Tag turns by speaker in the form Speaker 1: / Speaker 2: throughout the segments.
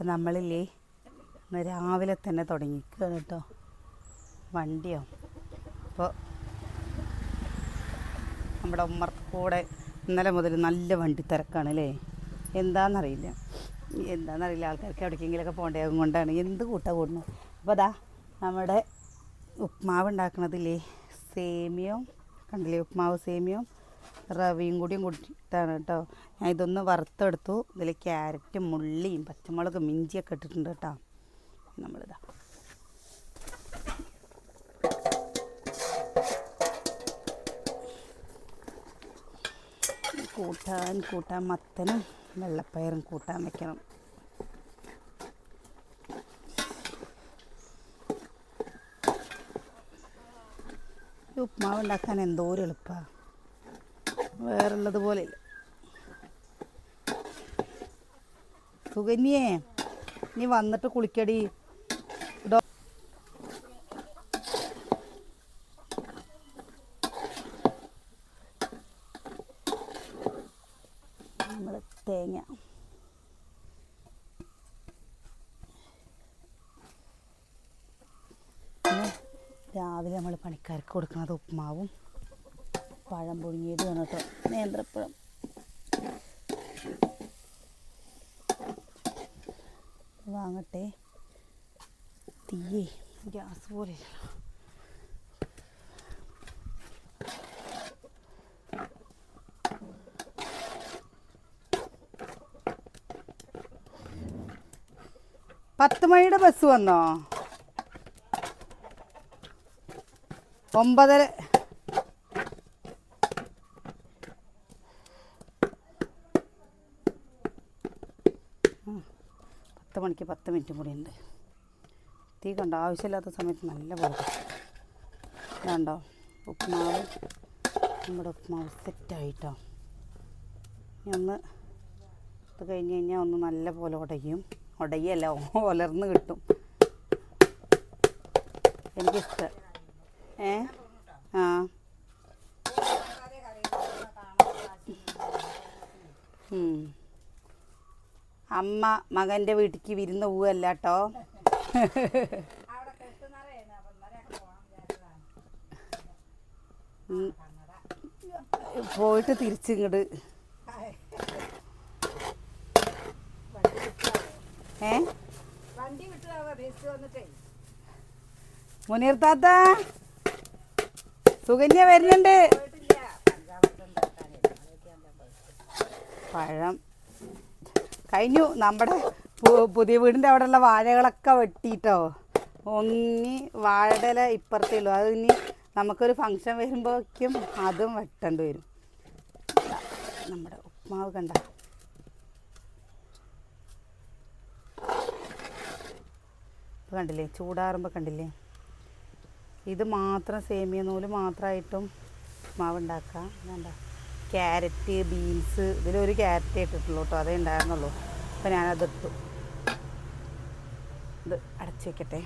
Speaker 1: അപ്പം നമ്മളില്ലേ ഇന്ന് രാവിലെ തന്നെ തുടങ്ങിക്കുകയാണ് കേട്ടോ. വണ്ടിയോ? അപ്പോൾ നമ്മുടെ ഉമ്മർക്ക് കൂടെ ഇന്നലെ മുതൽ നല്ല വണ്ടി തിരക്കാണ് അല്ലേ? എന്താണെന്നറിയില്ല എന്താണെന്നറിയില്ല ആൾക്കാർക്ക് എവിടേക്കെങ്കിലുമൊക്കെ പോകേണ്ടത് കൊണ്ടാണ് എന്ത് കൂട്ട കൂടുന്നത് അപ്പോൾ അതാ നമ്മുടെ ഉപ്മാവ് ഉണ്ടാക്കണതില്ലേ? സേമിയോ കണ്ടില്ലേ ഉപ്മാവ് സേമിയവും റവയും കൂടിയും കൂട്ടിയിട്ടാണ് കേട്ടോ. ഞാൻ ഇതൊന്ന് വറുത്തെടുത്തു. ഇതിൽ ക്യാരറ്റും മുള്ളിയും പച്ചമുളകും മിഞ്ചിയൊക്കെ ഇട്ടിട്ടുണ്ട് കേട്ടോ. നമ്മളിതാ. കൂട്ടാൻ കൂട്ടാൻ മത്തനും വെള്ളപ്പയറും കൂട്ടാൻ വെക്കണം. ഉപ്മാവ് ഉണ്ടാക്കാൻ എന്തോരം എളുപ്പമാണ് വേറുള്ളത് പോലെ ഇല്ല. സുകന്യേ നീ വന്നിട്ട് കുളിക്കടി ഡോ നമ്മൾ തേങ്ങ പിന്നെ രാവിലെ നമ്മൾ പണിക്കാർക്ക് കൊടുക്കുന്നത് ഉപ്മാവും പഴം പുഴുങ്ങിയതുമാണ് കേട്ടോ നേന്ത്രപ്പഴം വാങ്ങട്ടെ. തീയേ ഗ്യാസ് പോലെ. പത്ത് മണിയുടെ ബസ് വന്നോ? ഒമ്പതര. ഉം. പത്ത് മണിക്ക് പത്ത് മിനിറ്റ് കൂടി ഉണ്ട് തീ കണ്ടോ? ആവശ്യമില്ലാത്ത സമയത്ത് നല്ല പോലെ കണ്ടോ ഉപ്മാവ്. നമ്മുടെ ഉപ്മാവ് സെറ്റായിട്ടോ. ഒന്ന് ഇത് കഴിഞ്ഞ് കഴിഞ്ഞാൽ ഒന്ന് നല്ല പോലെ ഉടയും. ഉടയല്ല ഒലർന്ന് കിട്ടും. എനിക്കിഷ്ടം. ഏ? ആ. ഉം. അമ്മ മകന്റെ വീട്ടിക്ക് വിരുന്ന് പോവല്ല കേട്ടോ. പോയിട്ട് തിരിച്ചിങ്ങോട്ട് ഏ?
Speaker 2: വണ്ടി വിട്ടതാ ബസ് വന്നിട്ടേ
Speaker 1: മുനീർ താത്ത? സുകന്യ വരുന്നുണ്ട്. പഴം. കഴിഞ്ഞു. നമ്മുടെ പുതിയ വീടിന്റെ അവിടെയുള്ള വാഴകളൊക്കെ വെട്ടിയിട്ടോ ഒന്നി വാഴയുടെ ഇല അത് ഇനി നമുക്കൊരു ഫങ്ഷൻ വരുമ്പോഴേക്കും അതും വെട്ടേണ്ടി വരും. നമ്മുടെ ഉപ്മാവ് കണ്ട. കണ്ടില്ലേ? ചൂടാറുമ്പോൾ കണ്ടില്ലേ? ഇത് മാത്രം സേമിയ നൂൽ മാത്രമായിട്ടും ഉപ്മാവ് ഉണ്ടാക്കാം വേണ്ട ക്യാരറ്റ് ബീൻസ് ഇതിലൊരു ക്യാരറ്റ് ഇട്ടിട്ടുള്ളൂ കേട്ടോ അതേ ഉണ്ടായിരുന്നുള്ളൂ. അപ്പം ഞാനത് ഇട്ടു. ഇത് അടച്ചു വെക്കട്ടെ.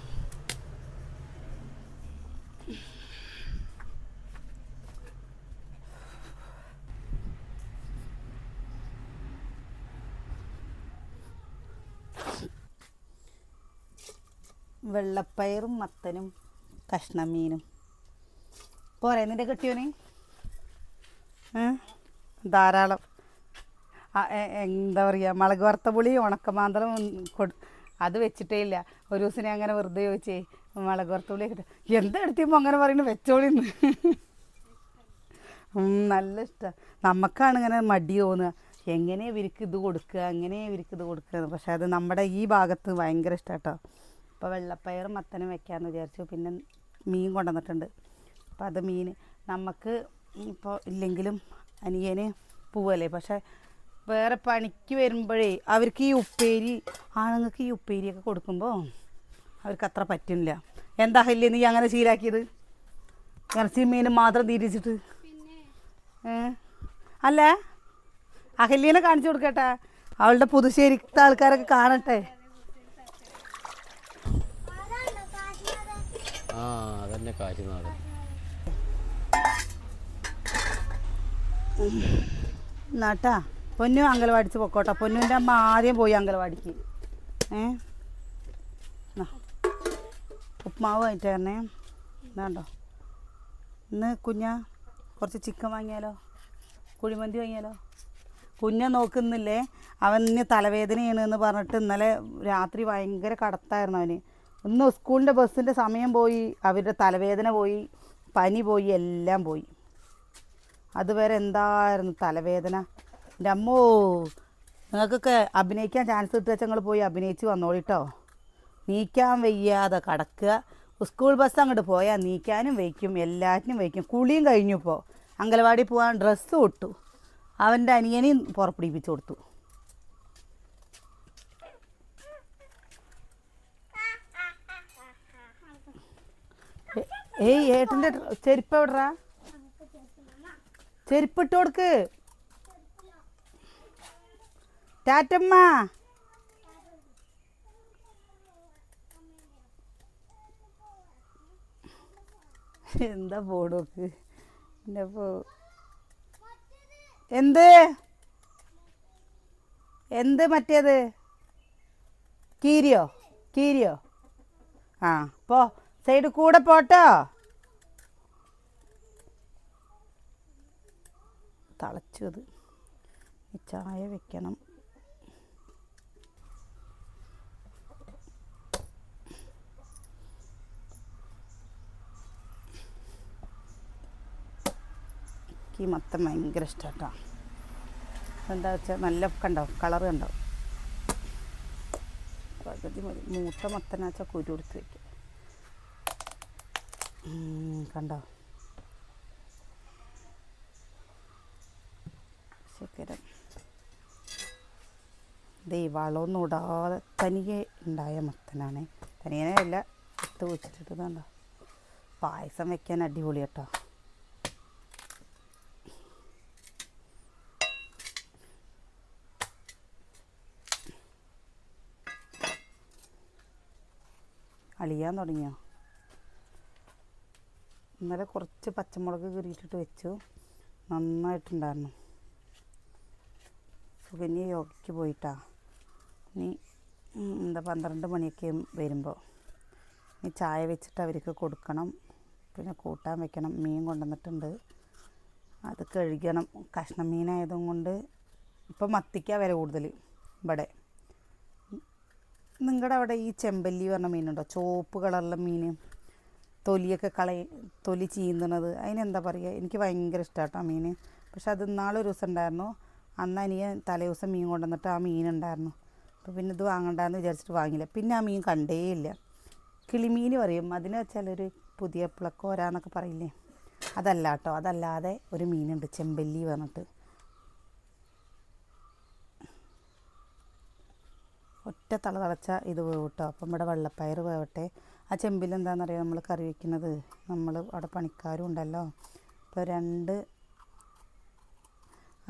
Speaker 1: വെള്ളപ്പയറും മത്തനും കഷ്ണം മീനും പോരെ നിന്റെ കിട്ടിയോനെ? ഏ? ധാരാളം. എന്താ പറയുക മുളക് വറുത്ത പുളി ഉണക്കമാന്തളം കൊടു അത് വെച്ചിട്ടേ ഇല്ല. ഒരു ദിവസം അങ്ങനെ വെറുതെ ചോദിച്ചേ മുളക് വറുത്ത പുളി കിട്ടും എന്താ എടുത്തിപ്പോൾ അങ്ങനെ പറയുന്നു വെച്ചോളിന്ന് നല്ല ഇഷ്ടമാണ് നമുക്കാണ് ഇങ്ങനെ മടി തോന്നുക. എങ്ങനെ ഇവർക്ക് ഇത് കൊടുക്കുക എങ്ങനെ ഇവർക്ക് ഇത് കൊടുക്കുക പക്ഷെ അത് നമ്മുടെ ഈ ഭാഗത്ത് ഭയങ്കര ഇഷ്ടം കേട്ടോ അപ്പോൾ വെള്ളപ്പയറും മത്തനും വെക്കാമെന്ന് വിചാരിച്ചു. പിന്നെ മീൻ കൊണ്ടുവന്നിട്ടുണ്ട്. അപ്പോൾ അത് മീൻ നമുക്ക് ഇപ്പോൾ ഇല്ലെങ്കിലും അനിയന് പോവല്ലേ? പക്ഷെ വേറെ പണിക്ക് വരുമ്പോഴേ അവർക്ക് ഈ ഉപ്പേരി ആണുങ്ങൾക്ക് ഈ ഉപ്പേരിയൊക്കെ കൊടുക്കുമ്പോൾ അവർക്ക് അത്ര പറ്റുന്നില്ല. എന്താ ഹല്യ നീ അങ്ങനെ ശീലാക്കിയത്? ഇറച്ചി മീനും മാത്രം തിരിച്ചിട്ട് ഏ? അല്ല അഹല്യനെ കാണിച്ചു കൊടുക്കട്ടെ. അവളുടെ പുതുശ്ശേരിത്തെ ആൾക്കാരൊക്കെ കാണട്ടെ.
Speaker 3: ആ അതന്നെ കാറ്റുനാട്
Speaker 1: എന്നാട്ടാ പൊന്നു അങ്കലവാടിച്ച് പൊക്കോട്ടെ. പൊന്നുവിന്റെ അമ്മ ആദ്യം പോയി അങ്കലവാടിക്ക്. ഏ. ഉപ്മാവ് വാങ്ങിട്ട് തരണേ ഇതാണ്ടോ. ഇന്ന് കുഞ്ഞ കുറച്ച് ചിക്കൻ വാങ്ങിയാലോ? കുഴിമന്തി വാങ്ങിയാലോ? കുഞ്ഞ നോക്കുന്നില്ലേ? അവൻ അവന് തലവേദനയാണ് എന്ന് പറഞ്ഞിട്ട് ഇന്നലെ രാത്രി ഭയങ്കര കടത്തായിരുന്നു അവന്. ഇന്ന് സ്കൂളിന്റെ ബസ്സിന്റെ സമയം പോയി അവരുടെ തലവേദന പോയി പനി പോയി എല്ലാം പോയി. അതുവരെ എന്തായിരുന്നു തലവേദന? എന്റെ അമ്മോ നിങ്ങൾക്കൊക്കെ അഭിനയിക്കാൻ ചാൻസ് കിട്ടുക നിങ്ങൾ പോയി അഭിനയിച്ച് വന്നോളിട്ടോ നീക്കാൻ വയ്യാതെ കടക്കുക. സ്കൂൾ ബസ് അങ്ങോട്ട് പോയാൽ നീക്കാനും വയ്ക്കും എല്ലാറ്റിനും വയ്ക്കും. കുളിയും കഴിഞ്ഞു ഇപ്പോൾ അങ്കലവാടി പോകാൻ ഡ്രസ്സ് ഇട്ടു അവന്റെ അനിയനെയും പുറപ്പിടിപ്പിച്ചു കൊടുത്തു. ഏയ് ഏട്ടന്റെ ചെരുപ്പ് എവിടെടാ? ചെരുപ്പിട്ട് കൊടുക്ക്. ടാറ്റമ്മ. എന്താ പോടോക്ക് എന്റെ പോ. എന്ത്? എന്ത് മറ്റേത്? കീരിയോ? കീരിയോ? ആ പോ. സൈഡ് കൂടെ പോട്ടോ. തളച്ചു അത് ചായ വെക്കണം. എനിക്ക് മത്തം ഭയങ്കര ഇഷ്ടമാട്ടോ എന്താ വെച്ചാൽ നല്ല കണ്ടോ കളർ കണ്ടോ പകുതി മതി. മൂത്ത മത്തനാച്ചാൽ കുരു എടുത്ത് വെക്കുക ഉം, കണ്ടോ? ശക്കരം ദേ വളമൊന്നും ഇടാതെ തനിയെ ഉണ്ടായ മത്തനാണ്. തനിയെ അല്ല ഇട്ട് വെച്ചിട്ട് കണ്ടോ? പായസം വെക്കാൻ അടിപൊളി കേട്ടോ. അളിയാൻ തുടങ്ങിയോ? ഇന്നലെ കുറച്ച് പച്ചമുളക് കീറിയിട്ടിട്ട് വെച്ചു. നന്നായിട്ടുണ്ടായിരുന്നു. സുകന്യ യോഗയ്ക്ക് പോയിട്ടാ ഉം, എന്താ പന്ത്രണ്ട് മണിയൊക്കെ വരുമ്പോൾ ഇനി ചായ വെച്ചിട്ട് അവർക്ക് കൊടുക്കണം. പിന്നെ കൂട്ടാൻ വെക്കണം. മീൻ കൊണ്ടുവന്നിട്ടുണ്ട്. അത് കഴുകണം. കഷ്ണം മീനായതും കൊണ്ട് ഇപ്പം മത്തിക്കാ വില കൂടുതൽ ഇവിടെ. നിങ്ങളുടെ അവിടെ ഈ ചെമ്പല്ലി പറഞ്ഞ മീനുണ്ടോ? ചുവപ്പ് കളറിലെ മീൻ തൊലിയൊക്കെ കളയ തൊലി ചീന്തണത്. അതിനെന്താ പറയുക എനിക്ക് ഭയങ്കര ഇഷ്ടമാട്ടോ മീൻ പക്ഷെ അത് നാളൊരു ദിവസം ഉണ്ടായിരുന്നു. അന്ന് അനിയൻ തലേ ദിവസം മീൻ കൊണ്ടുവന്നിട്ട് ആ മീൻ ഉണ്ടായിരുന്നു. അപ്പോൾ പിന്നെ ഇത് വാങ്ങണ്ടെന്ന് വിചാരിച്ചിട്ട് വാങ്ങില്ല പിന്നെ ആ മീൻ കണ്ടേയില്ല കിളിമീൻ പറയും അതിന് വെച്ചാൽ ഒരു പുതിയ പിളക്കോരാന്നൊക്കെ പറയില്ലേ? അതല്ല കേട്ടോ അതല്ലാതെ ഒരു മീനുണ്ട് ചെമ്പല്ലി പറഞ്ഞിട്ട്. ഒറ്റ തള തളച്ച ഇത് വേവട്ടോ അപ്പം ഇവിടെ വെള്ളപ്പയർ വേവട്ടെ. ആ ചെമ്പിൽ എന്താണെന്നറിയാം നമ്മൾ കറി വയ്ക്കുന്നത് നമ്മൾ അവിടെ പണിക്കാരും ഉണ്ടല്ലോ. ഇപ്പോൾ രണ്ട്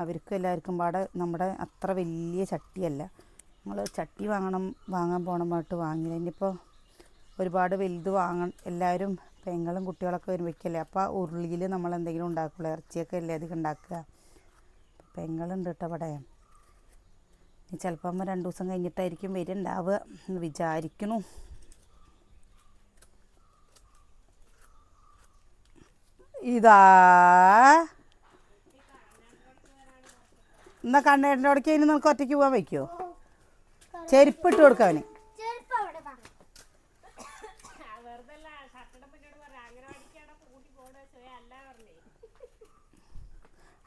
Speaker 1: അവർക്കും എല്ലാവർക്കും പാടെ നമ്മുടെ അത്ര വലിയ ചട്ടിയല്ല. നമ്മൾ ചട്ടി വാങ്ങണം വാങ്ങാൻ പോകണം പാട്ട് വാങ്ങി ഇനിയിപ്പോൾ ഒരുപാട് വലുത് വാങ്ങണം എല്ലാവരും പെങ്ങളും കുട്ടികളൊക്കെ വരുമ്പോഴേക്കല്ലേ അപ്പോൾ ആ ഉരുളിയിൽ നമ്മൾ എന്തെങ്കിലും ഉണ്ടാക്കുള്ളൂ. ഇറച്ചിയൊക്കെ അല്ലേ അധികം ഉണ്ടാക്കുക? പെങ്ങളുണ്ട് കേട്ടോ അവിടെ ചിലപ്പോൾ രണ്ടു ദിവസം കഴിഞ്ഞിട്ടായിരിക്കും വരുന്നുണ്ടാവുക എന്ന് വിചാരിക്കണു ഇതാ എന്നാ കണ്ണേട്ടന്റെ അവിടേക്ക് ഇനി നമുക്ക് ഒറ്റയ്ക്ക് പോകാൻ വയ്ക്കുമോ ചെരുപ്പ് ഇട്ട് കൊടുക്കാം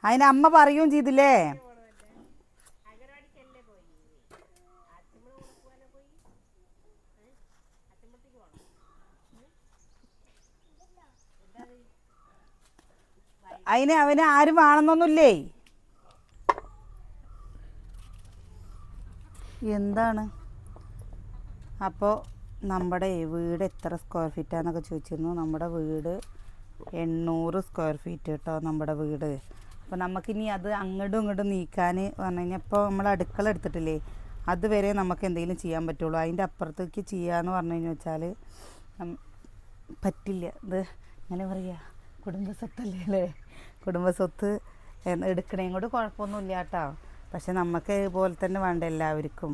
Speaker 1: അതിന് അമ്മ പറയുകയും ചെയ്തില്ലേ? അതിന് അവന് ആരും വേണമെന്നൊന്നുമില്ലേ? എന്താണ്? അപ്പോൾ നമ്മുടെ വീട് എത്ര സ്ക്വയർ ഫീറ്റാന്നൊക്കെ ചോദിച്ചിരുന്നു. നമ്മുടെ വീട് എണ്ണൂറ് സ്ക്വയർ ഫീറ്റ് കേട്ടോ നമ്മുടെ വീട്. അപ്പോൾ നമുക്കിനി അത് അങ്ങോട്ടും ഇങ്ങോട്ടും നീക്കാൻ പറഞ്ഞു കഴിഞ്ഞാൽ ഇപ്പോൾ നമ്മൾ അടുക്കള എടുത്തിട്ടില്ലേ അതുവരെ നമുക്ക് എന്തെങ്കിലും ചെയ്യാൻ പറ്റുള്ളൂ. അതിന്റെ അപ്പുറത്തേക്ക് ചെയ്യാന്ന് പറഞ്ഞു കഴിഞ്ഞാൽ വെച്ചാൽ പറ്റില്ല. ഇത് എങ്ങനെ പറയുക കുടുംബസ്വത്തല്ലേ അല്ലേ? കുടുംബസ്വത്ത് എന്ന് എടുക്കണേം. കൊണ്ട് കുഴപ്പമൊന്നുമില്ല കേട്ടോ. പക്ഷെ നമുക്ക് ഇതുപോലെ തന്നെ വേണ്ട എല്ലാവർക്കും.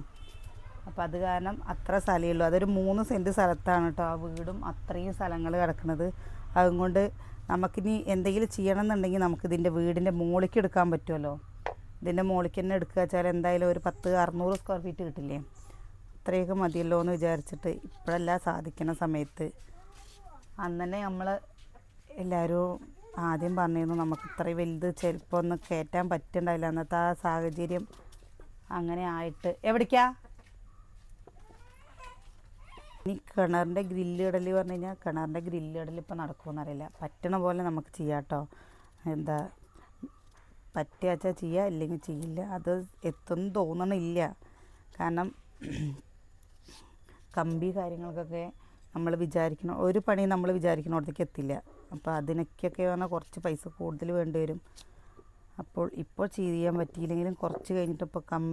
Speaker 1: അപ്പോൾ അത് കാരണം അത്ര സ്ഥലമേ ഉള്ളൂ അതൊരു മൂന്ന് സെന്റ് സ്ഥലത്താണ് കേട്ടോ ആ വീടും അത്രയും സ്ഥലങ്ങൾ കിടക്കുന്നത്. അതുകൊണ്ട് നമുക്കിനി എന്തെങ്കിലും ചെയ്യണം എന്നുണ്ടെങ്കിൽ നമുക്ക് ഇതിന്റെ വീടിന്റെ മുകളിലേക്ക് എടുക്കാൻ പറ്റുമല്ലോ. ഇതിന്റെ മുകളിലേക്ക് തന്നെ എടുക്കുക വെച്ചാൽ എന്തായാലും ഒരു പത്ത് അറുന്നൂറ് സ്ക്വയർ ഫീറ്റ് കിട്ടില്ലേ? അത്രയൊക്കെ മതിയല്ലോ എന്ന് വിചാരിച്ചിട്ട് ഇപ്പോഴല്ല സാധിക്കുന്ന സമയത്ത്. അന്ന് നമ്മൾ എല്ലാവരും ആദ്യം പറഞ്ഞിരുന്നു നമുക്ക് ഇത്രയും വലുത് ചെരുപ്പൊന്നും കയറ്റാൻ പറ്റുണ്ടായില്ല. അന്നത്തെ ആ സാഹചര്യം അങ്ങനെ ആയിട്ട്. എവിടേക്കാ? ഇനി കിണറിന്റെ ഗ്രില്ല് ഇടൽ പറഞ്ഞു കഴിഞ്ഞാൽ കിണറിന്റെ ഗ്രില്ല് ഇടൽ ഇപ്പോൾ നടക്കുമെന്നറിയില്ല പറ്റണ പോലെ നമുക്ക് ചെയ്യാം കേട്ടോ എന്താ പറ്റുക ചെയ്യുക ഇല്ലെങ്കിൽ ചെയ്യില്ല. അത് എത്തുമെന്ന് തോന്നണില്ല. കാരണം കമ്പി കാര്യങ്ങൾക്കൊക്കെ നമ്മൾ വിചാരിക്കണം ഒരു പണി നമ്മൾ വിചാരിക്കണോടത്തേക്ക് എത്തില്ല. അപ്പോൾ അതിനൊക്കെയൊക്കെ പറഞ്ഞാൽ കുറച്ച് പൈസ കൂടുതൽ വേണ്ടി വരും. അപ്പോൾ ഇപ്പോൾ ചെയ്യാൻ പറ്റിയില്ലെങ്കിലും കുറച്ച് കഴിഞ്ഞിട്ട് ഇപ്പോൾ കം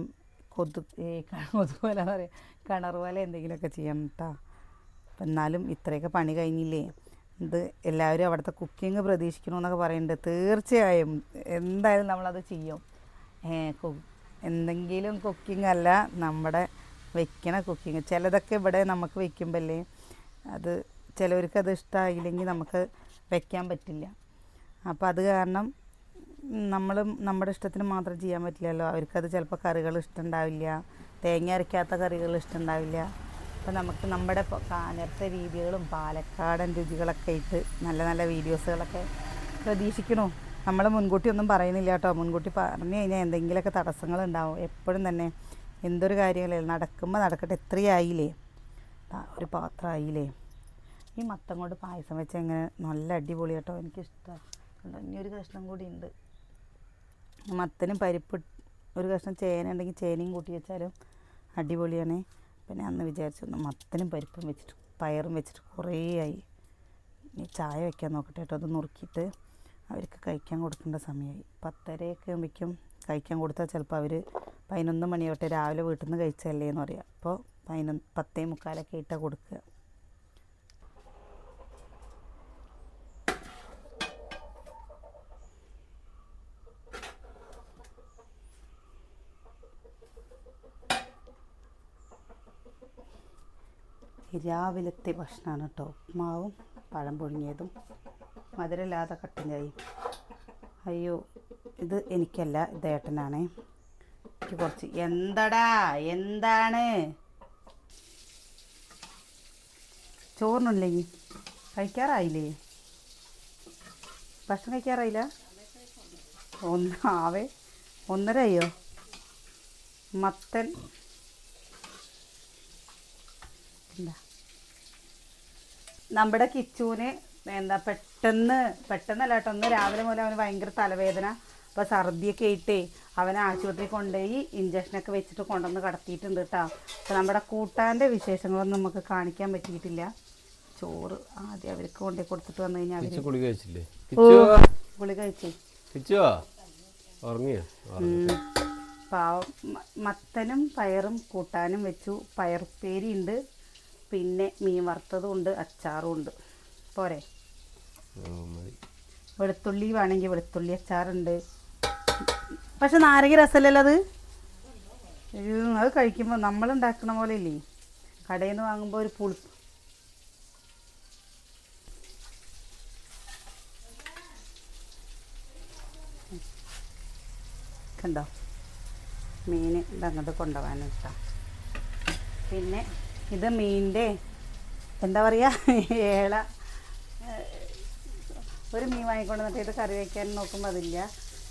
Speaker 1: കൊതു കൊതു പോലെ പറയാം. കിണർ പോലെ എന്തെങ്കിലുമൊക്കെ ചെയ്യണം കേട്ടോ അപ്പം എന്നാലും ഇത്രയൊക്കെ പണി കഴിഞ്ഞില്ലേ? ഇത് എല്ലാവരും അവിടുത്തെ കുക്കിംഗ് പ്രതീക്ഷിക്കണമെന്നൊക്കെ പറയുന്നുണ്ട് തീർച്ചയായും. എന്തായാലും നമ്മളത് ചെയ്യും. എന്തെങ്കിലും കുക്കിംഗ് അല്ല നമ്മുടെ വെക്കണ കുക്കിംഗ്. ചിലതൊക്കെ ഇവിടെ നമുക്ക് വെക്കുമ്പല്ലേ അത് ചിലവർക്ക് അത് ഇഷ്ടമായില്ലെങ്കിൽ നമുക്ക് വെക്കാൻ പറ്റില്ല. അപ്പോൾ അത് കാരണം നമ്മൾ നമ്മുടെ ഇഷ്ടത്തിന് മാത്രം ചെയ്യാൻ പറ്റില്ലല്ലോ. അവർക്കത് ചിലപ്പോൾ കറികൾ ഇഷ്ടമുണ്ടാവില്ല തേങ്ങ അരയ്ക്കാത്ത കറികൾ ഇഷ്ടമുണ്ടാവില്ല അപ്പോൾ നമുക്ക് നമ്മുടെ കാനത്ത രീതികളും പാലക്കാടൻ രുചികളൊക്കെ ഇട്ട് നല്ല നല്ല വീഡിയോസുകളൊക്കെ പ്രതീക്ഷിക്കണു. നമ്മൾ മുൻകൂട്ടി ഒന്നും പറയുന്നില്ല കേട്ടോ. മുൻകൂട്ടി പറഞ്ഞു കഴിഞ്ഞാൽ എന്തെങ്കിലുമൊക്കെ തടസ്സങ്ങളുണ്ടാവും. എപ്പോഴും തന്നെ എന്തൊരു കാര്യങ്ങളല്ലേ നടക്കുമ്പോൾ നടക്കട്ടെ എത്രയായില്ലേ? ഒരു പാത്രമായില്ലേ ഈ മത്തം കൊണ്ട് പായസം വെച്ച് എങ്ങനെ നല്ല അടിപൊളി കേട്ടോ. എനിക്കിഷ്ടമാണ് ഇനി ഒരു കഷ്ണം കൂടി ഉണ്ട് മത്തനും പരിപ്പ് ഒരു കഷ്ണം ചേന ഉണ്ടെങ്കിൽ ചേനയും കൂട്ടി വെച്ചാലും അടിപൊളിയാണ്. പിന്നെ അന്ന് വിചാരിച്ചു മത്തനും പരിപ്പും വെച്ചിട്ട് പയറും വെച്ചിട്ട് കുറേ ആയി. ഇനി ചായ വെക്കാൻ നോക്കട്ടെ കേട്ടോ. അത് നുറുക്കിയിട്ട് അവർക്ക് കഴിക്കാൻ കൊടുക്കേണ്ട സമയമായി പത്തരയൊക്കെ ആകുമ്പോഴേക്കും കഴിക്കാൻ കൊടുത്താൽ ചിലപ്പോൾ അവർ പതിനൊന്ന് മണിയോട്ടെ രാവിലെ വീട്ടിൽ നിന്ന് കഴിച്ചല്ലേ എന്ന് പറയാം. അപ്പോൾ പതിനൊന്ന് പത്തേ മുക്കാലൊക്കെ ഇട്ടാൽ കൊടുക്കുക രാവിലത്തെ ഭക്ഷണമാണ് കേട്ടോ ഉപ്മാവും പഴം പൊഴിഞ്ഞതും മധുരമില്ലാതെ കട്ടൻ ചായയും അയ്യോ ഇത് എനിക്കല്ല ഇത് ഏട്ടനാണേ. എനിക്ക് കുറച്ച് എന്തടാ എന്താണ്? ചോറിനുണ്ടെങ്കിൽ കഴിക്കാറായില്ലേ? ഭക്ഷണം കഴിക്കാറായില്ല? ഒന്ന് ആവേ ഒന്നര അയ്യോ മത്തൻ. എന്താ? നമ്മുടെ കിച്ചുവിന് എന്താ പെട്ടെന്ന് പെട്ടെന്നല്ല കേട്ടോ ഒന്ന് രാവിലെ മുതൽ അവന് ഭയങ്കര തലവേദന. അപ്പോൾ സർദിയൊക്കെ ആയിട്ടേ അവനെ ആശുപത്രിയിൽ കൊണ്ടുപോയി ഇഞ്ചക്ഷനൊക്കെ വെച്ചിട്ട് കൊണ്ടുവന്ന് കടത്തിയിട്ടുണ്ട് കേട്ടോ. അപ്പോൾ നമ്മുടെ കൂട്ടാന്റെ വിശേഷങ്ങളൊന്നും നമുക്ക് കാണിക്കാൻ പറ്റിയിട്ടില്ല. ചോറ് ആദ്യം അവർക്ക് കൊണ്ടുപോയി കൊടുത്തിട്ട് വന്നു കഴിഞ്ഞാൽ അവർ
Speaker 3: കുളി കഴിച്ചില്ലേ?
Speaker 1: ഗുളി കഴിച്ചേ. പാവം മത്തനും പയറും കൂട്ടാനും വെച്ചു. പയർ ഉണ്ട്. പിന്നെ മീൻ വറുത്തതും ഉണ്ട് അച്ചാറും ഉണ്ട്. പോരെ? വെളുത്തുള്ളി വേണമെങ്കിൽ വെളുത്തുള്ളി അച്ചാറുണ്ട്. പക്ഷെ നാരങ്ങ രസമല്ലല്ലോ അത്? അത് കഴിക്കുമ്പോൾ നമ്മൾ ഉണ്ടാക്കുന്ന പോലെ ഇല്ലേ? കടയിൽ നിന്ന് വാങ്ങുമ്പോൾ ഒരു പുളി കണ്ടോ? മീൻ ഇതങ്ങോട്ട് കൊണ്ടുപോകാൻ ഇഷ്ടം പിന്നെ ഇത് മീനിന്റെ എന്താ പറയുക ഏള. ഒരു മീൻ വാങ്ങിക്കൊണ്ട് വന്നിട്ട് ഇത് കറി വയ്ക്കാൻ നോക്കുമ്പോൾ അതില്ല.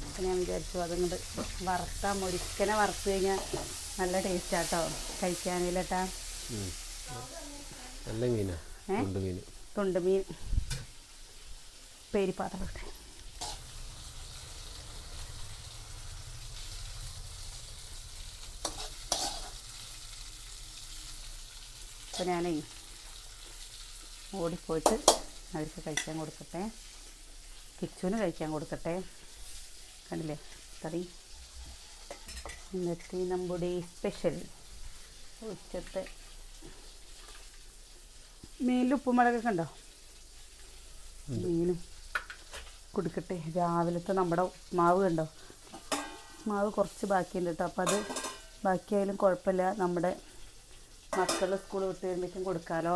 Speaker 1: അപ്പം ഞാൻ വിചാരിച്ചു അതുകൊണ്ട് വറുത്താൽ മുരിക്കനെ വറുത്ത് കഴിഞ്ഞാൽ നല്ല ടേസ്റ്റാട്ടോ കഴിക്കാനില്ലട്ടാ.
Speaker 3: നല്ല മീനാ.
Speaker 1: ഏ?
Speaker 3: ഉണ്ട് മീൻ.
Speaker 1: തുണ്ട് പേരിപ്പാത്രം അപ്പോൾ ഞാനേ ഓടിപ്പോയിട്ട് അവർക്ക് കഴിക്കാൻ കൊടുക്കട്ടെ. കിച്ചുവിന് കഴിക്കാൻ കൊടുക്കട്ടെ. കണ്ടില്ലേ? കറി ഇന്നത്തെ നമ്മുടെ സ്പെഷ്യൽ ഉച്ചത്തെ മീനിൽ ഉപ്പുമുളകൊക്കെ ഉണ്ടോ. മീനും കൊടുക്കട്ടെ. രാവിലത്തെ നമ്മുടെ മാവ് കണ്ടോ? മാവ് കുറച്ച് ബാക്കിയുണ്ട് കേട്ടോ. അപ്പോൾ അത് ബാക്കിയായാലും കുഴപ്പമില്ല. നമ്മുടെ മക്കൾ സ്കൂൾ വിട്ട് വരുമ്പോഴേക്കും കൊടുക്കാലോ?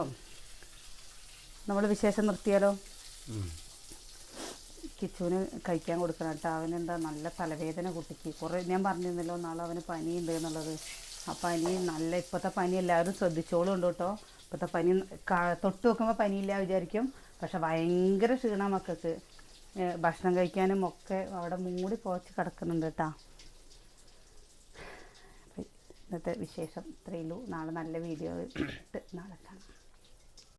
Speaker 1: നമ്മൾ വിശേഷം നിർത്തിയാലോ. കിച്ചുവിന് കഴിക്കാൻ കൊടുക്കണം കേട്ടോ. അവനെന്താ നല്ല തലവേദന കുട്ടിക്ക്. കുറേ ഞാൻ പറഞ്ഞിരുന്നല്ലോ നാളെ അവന് പനിയുണ്ട് എന്നുള്ളത്. ആ പനി നല്ല ഇപ്പോഴത്തെ പനി എല്ലാവരും ശ്രദ്ധിച്ചോളും ഉണ്ട് കേട്ടോ. ഇപ്പോഴത്തെ പനി തൊട്ട് നോക്കുമ്പോൾ പനിയില്ല വിചാരിക്കും. പക്ഷെ ഭയങ്കര ക്ഷീണം മക്കൾക്ക്. ഭക്ഷണം കഴിക്കാനും ഒക്കെ അവിടെ മൂടി പോച്ച് കിടക്കുന്നുണ്ട് കേട്ടോ. ഇന്നത്തെ വിശേഷം. ഇത്രയേ ഉള്ളൂ. നാളെ നല്ല വീഡിയോ ഇട്ട് നാളെ കാണാം.